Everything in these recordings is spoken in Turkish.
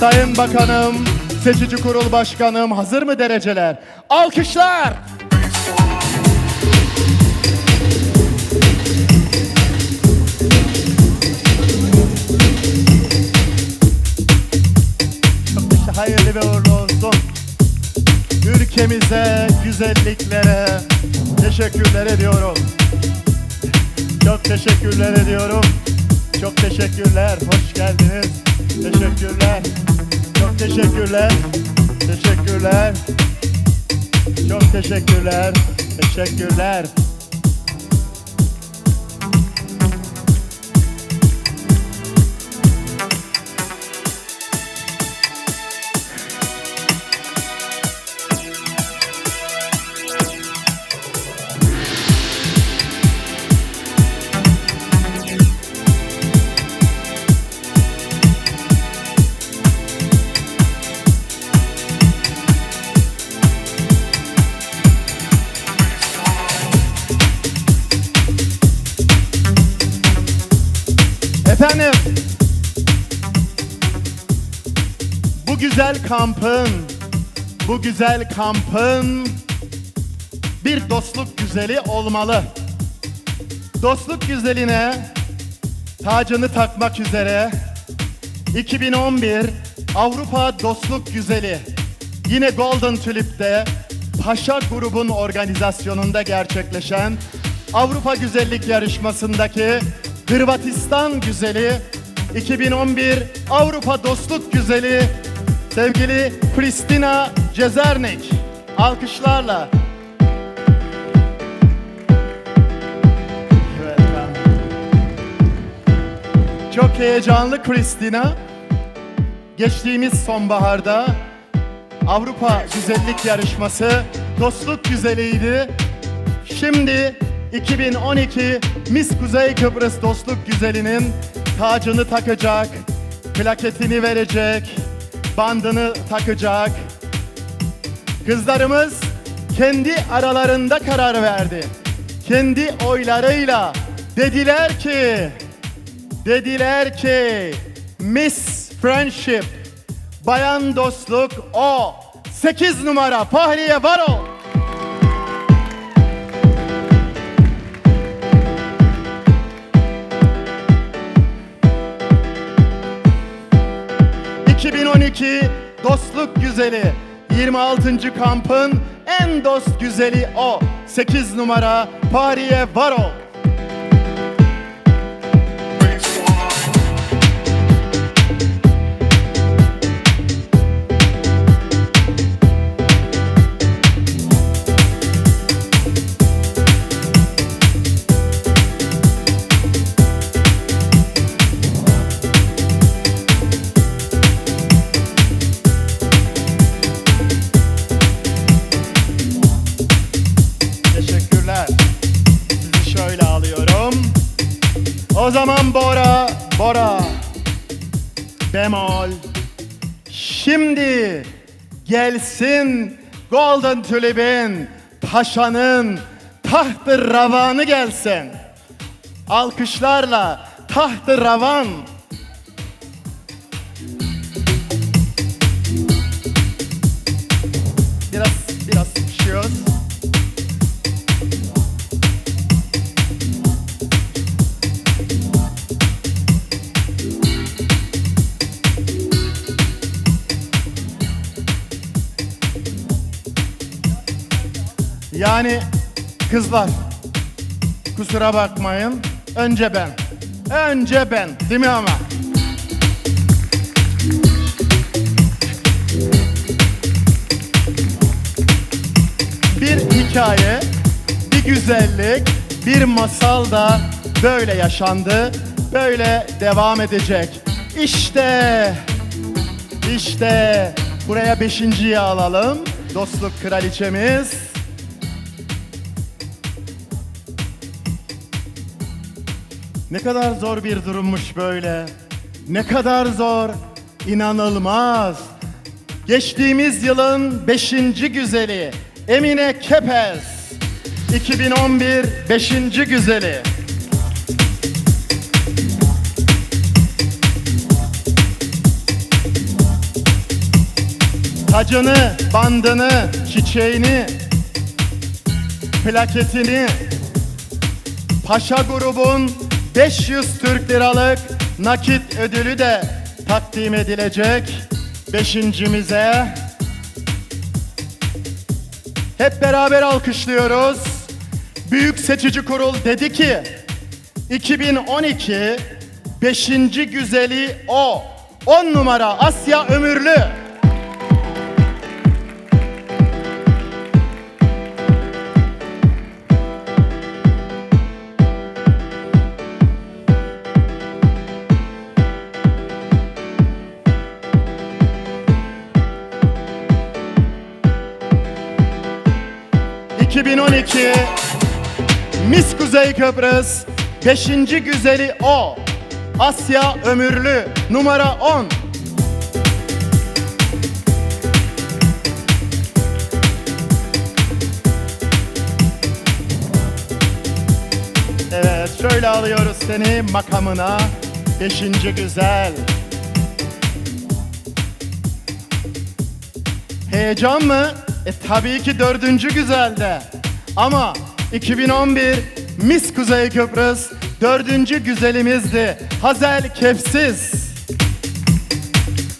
Sayın Bakanım, Seçici Kurul Başkanım hazır mı dereceler? Alkışlar! Çok hayırlı ve uğurlu olsun. Ülkemize, güzelliklere teşekkürler ediyorum. Çok teşekkürler ediyorum. Çok teşekkürler. Hoş geldiniz. Teşekkürler. Çok teşekkürler. Teşekkürler. Çok teşekkürler. Teşekkürler. Güzel kampın, bu güzel kampın bir dostluk güzeli olmalı. Dostluk güzeline tacını takmak üzere 2011 Avrupa Dostluk Güzeli yine Golden Tulip'te Paşa grubun organizasyonunda gerçekleşen Avrupa Güzellik Yarışması'ndaki Hırvatistan Güzeli 2011 Avrupa Dostluk Güzeli sevgili Kristina Cezernik alkışlarla Evet, çok heyecanlı Kristina. Geçtiğimiz sonbaharda Avrupa Güzellik Yarışması Dostluk Güzeliydi. Şimdi 2012 Miss Kuzey Kıbrıs Dostluk Güzeli'nin tacını takacak, plaketini verecek, bandını takacak. Kızlarımız kendi aralarında karar verdi. Kendi oylarıyla dediler ki Dediler ki Miss Friendship Bayan Dostluk o 8 numara Fahriye Varol ...2012 Dostluk Güzeli... ...26. kampın en dost güzeli o... ...8 numara Fahriye Varol... O zaman Bora, Bora. Bemol. Şimdi gelsin Golden Tulip'in, Paşa'nın tahtı ravanı gelsin. Alkışlarla tahtı ravan. Yani kızlar kusura bakmayın. Önce ben. Önce ben. Değil mi ama? Bir hikaye, bir güzellik, bir masal da böyle yaşandı. Böyle devam edecek. İşte işte buraya beşinciyi alalım. Dostluk kraliçemiz. Ne kadar zor bir durummuş böyle. Ne kadar zor. İnanılmaz. Geçtiğimiz yılın beşinci güzeli Emine Kepez. 2011 beşinci güzeli. tacını, bandını, çiçeğini, plaketini, Paşa grubun 500 Türk liralık nakit ödülü de takdim edilecek beşincimize. Hep beraber alkışlıyoruz. Büyük Seçici Kurul dedi ki 2012 5. güzeli o. 10 numara Asya Ömürlü. ...2012 Miss Kuzey Kıbrıs 5. güzeli o. Asya Ömürlü numara 10. Evet şöyle alıyoruz seni makamına. Beşinci güzel. Heyecan mı? E tabii ki dördüncü güzelde. Ama 2011 Miss Kuzey Kıbrıs dördüncü güzelimizdi. Hazel Kefsiz.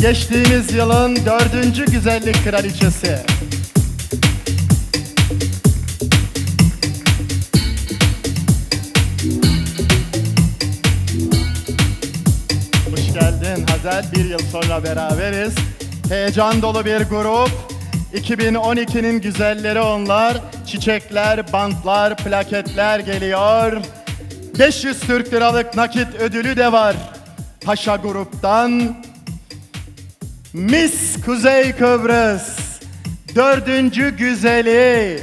Geçtiğimiz yılın dördüncü güzellik kraliçesi. Hoş geldin Hazel. Bir yıl sonra beraberiz. Heyecan dolu bir grup. 2012'nin güzelleri onlar. Çiçekler, bantlar, plaketler geliyor. 500 Türk liralık nakit ödülü de var. Paşa gruptan. Miss Kuzey Kıbrıs. Dördüncü güzeli.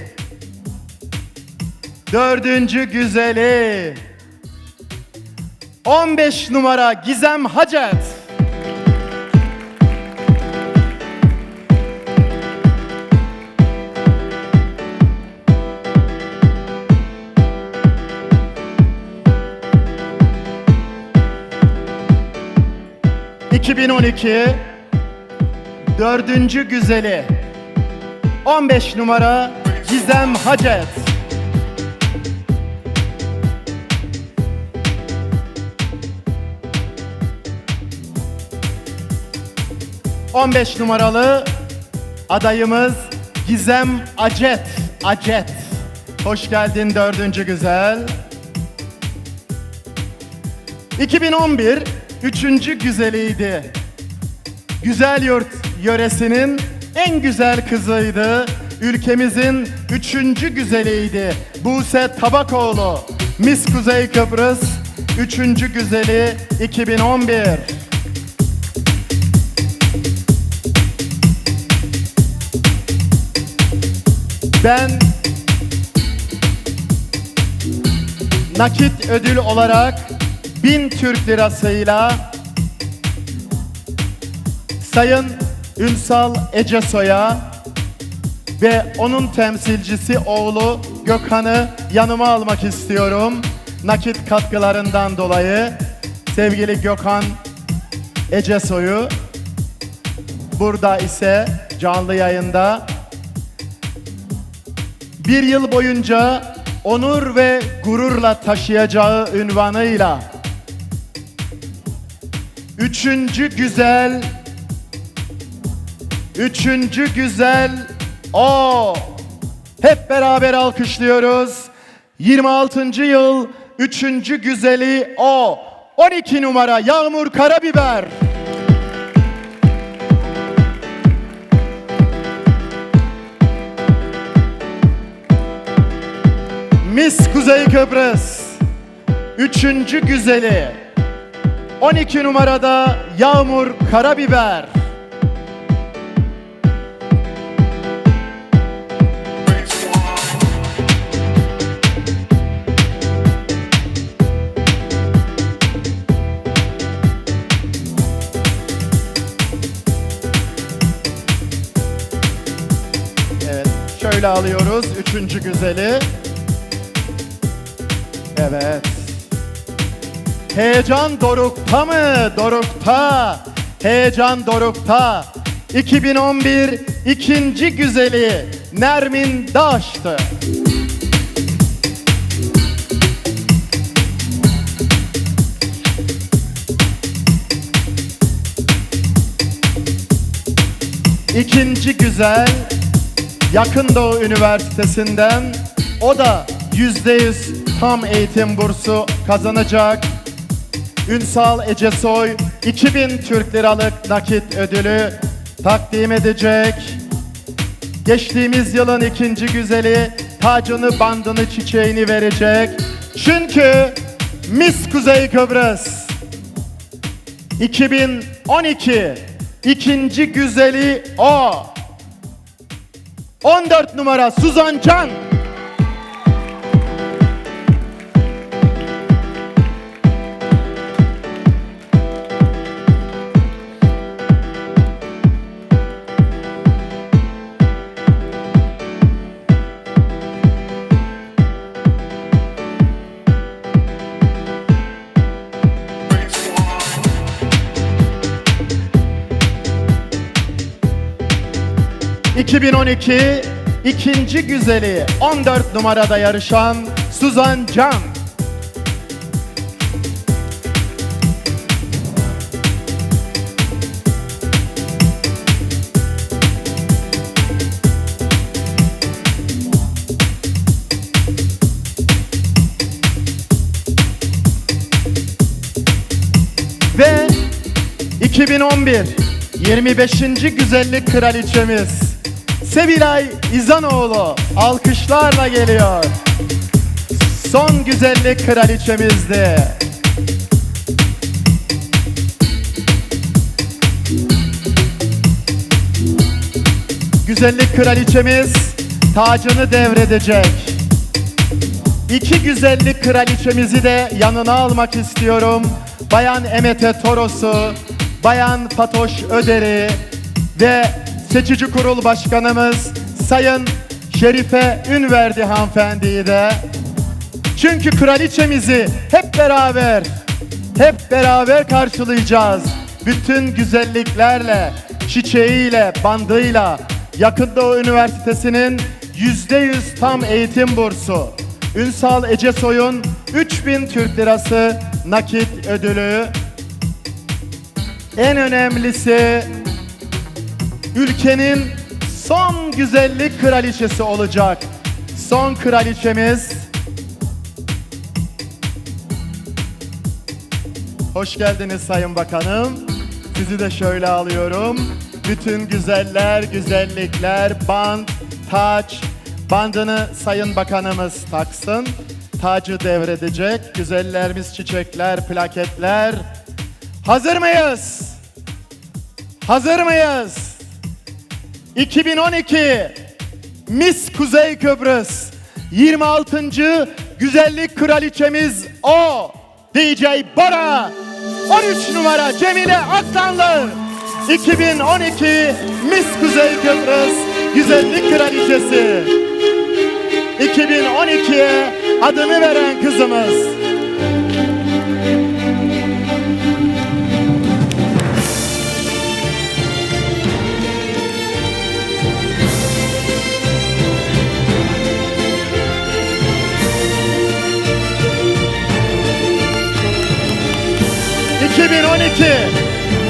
Dördüncü güzeli. 15 numara Gizem Hacet. ...2012... ...dördüncü güzeli... ...15 numara Gizem Hacet. 15 numaralı adayımız Gizem Acet. Acet. Hoş geldin dördüncü güzel. 2011 üçüncü güzeliydi. Güzel yurt yöresinin en güzel kızıydı. Ülkemizin üçüncü güzeliydi. Buse Tabakoğlu. Miss Kuzey Kıbrıs üçüncü güzeli 2011. Ben nakit ödül olarak 1000 Türk lirasıyla Sayın Ünsal Ecesoy'a ve onun temsilcisi oğlu Gökhan'ı yanıma almak istiyorum. Nakit katkılarından dolayı sevgili Gökhan Ecesoy'u burada ise canlı yayında bir yıl boyunca onur ve gururla taşıyacağı ünvanıyla üçüncü güzel. Üçüncü güzel. O. Hep beraber alkışlıyoruz. 26. yıl üçüncü güzeli o. 12 numara Yağmur Karabiber. Miss Kuzey Kıbrıs. Üçüncü güzeli 12 numarada Yağmur Karabiber Evet şöyle alıyoruz üçüncü güzeli Evet. Heyecan dorukta mı? Dorukta. Heyecan dorukta. 2011 ikinci güzeli Nermin Daş'tı. İkinci güzel Yakın Doğu Üniversitesi'nden o da yüzde yüz tam eğitim bursu kazanacak. Ünsal Ecesoy 2000 Türk Liralık nakit ödülü takdim edecek. Geçtiğimiz yılın ikinci güzeli tacını, bandını, çiçeğini verecek. Çünkü Miss Kuzey Kıbrıs 2012 ikinci güzeli o. 14 numara Suzan Can. ...2012 ikinci güzeli 14 numarada yarışan Suzan Can. Ve 2011 25. güzellik kraliçemiz Sevilay İzanoğlu alkışlarla geliyor. Son güzellik kraliçemizdi. Güzellik kraliçemiz tacını devredecek. İki güzellik kraliçemizi de yanına almak istiyorum. Bayan Emete Toros'u, Bayan Fatoş Öder'i ve seçici kurul başkanımız Sayın Şerife Ünverdi hanımefendiyi de. Çünkü kraliçemizi hep beraber, hep beraber karşılayacağız. Bütün güzelliklerle, çiçeğiyle, bandıyla Yakın Doğu Üniversitesi'nin yüzde yüz tam eğitim bursu. Ünsal Ecesoy'un 3000 Türk Lirası nakit ödülü. En önemlisi ülkenin son güzellik kraliçesi olacak. Son kraliçemiz Hoş geldiniz Sayın Bakanım. Sizi de şöyle alıyorum. Bütün güzeller, güzellikler, band, taç, bandını Sayın Bakanımız taksın. Tacı devredecek. Güzellerimiz çiçekler, plaketler. Hazır mıyız? Hazır mıyız? 2012 Miss Kuzey Kıbrıs. 26. Güzellik Kraliçemiz o DJ Bora. 13 numara Cemile Aktanlı 2012 Miss Kuzey Kıbrıs Güzellik Kraliçesi. 2012'ye adını veren kızımız ...2012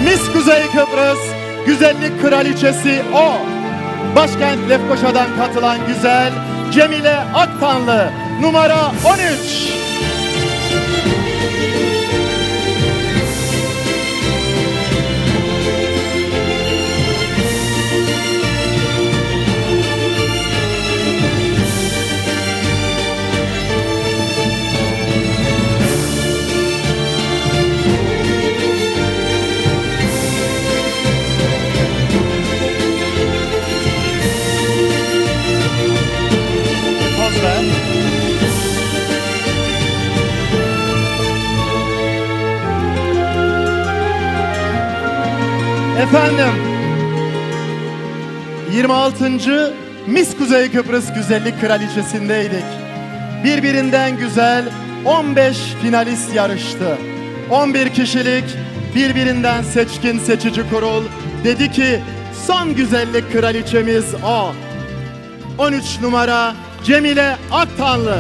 Miss Kuzey Kıbrıs Güzellik Kraliçesi o. Başkent Lefkoşa'dan katılan güzel Cemile Aktanlı numara 13. Efendim 26. Miss Kuzey Kıbrıs Güzellik Kraliçesi'ndeydik. Birbirinden güzel 15 finalist yarıştı. 11 kişilik birbirinden seçkin seçici kurul dedi ki son güzellik kraliçemiz o. 13 numara Cemile Aktanlı.